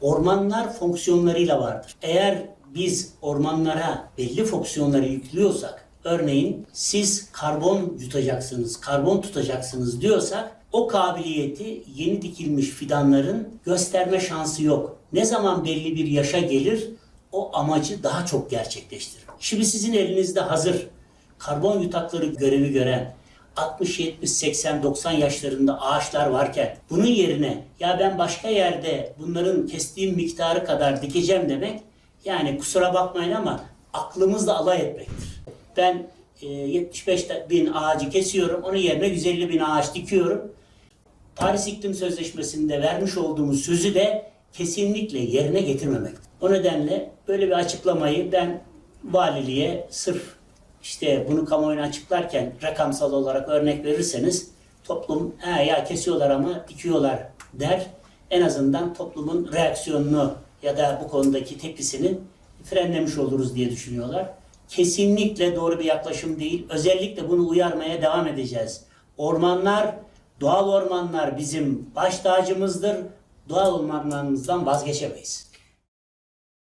Ormanlar fonksiyonlarıyla vardır. Eğer biz ormanlara belli fonksiyonları yüklüyorsak, örneğin siz karbon yutacaksınız, karbon tutacaksınız diyorsak, o kabiliyeti yeni dikilmiş fidanların gösterme şansı yok. Ne zaman belli bir yaşa gelir, o amacı daha çok gerçekleştirir. Şimdi sizin elinizde hazır karbon yutakları görevi gören 60, 70, 80, 90 yaşlarında ağaçlar varken bunun yerine ya ben başka yerde bunların kestiğim miktarı kadar dikeceğim demek yani kusura bakmayın ama aklımızla alay etmektir. Ben e, 75 bin ağacı kesiyorum, onun yerine 150 bin ağaç dikiyorum. Paris İklim Sözleşmesi'nde vermiş olduğumuz sözü de kesinlikle yerine getirmemektir. O nedenle böyle bir açıklamayı ben valiliğe sırf işte bunu kamuoyuna açıklarken rakamsal olarak örnek verirseniz toplum ha ya kesiyorlar ama dikiyorlar der. En azından toplumun reaksiyonunu ya da bu konudaki tepkisini frenlemiş oluruz diye düşünüyorlar. Kesinlikle doğru bir yaklaşım değil. Özellikle bunu uyarmaya devam edeceğiz. Ormanlar, doğal ormanlar bizim baş tacımızdır. Doğal ormanlarımızdan vazgeçemeyiz.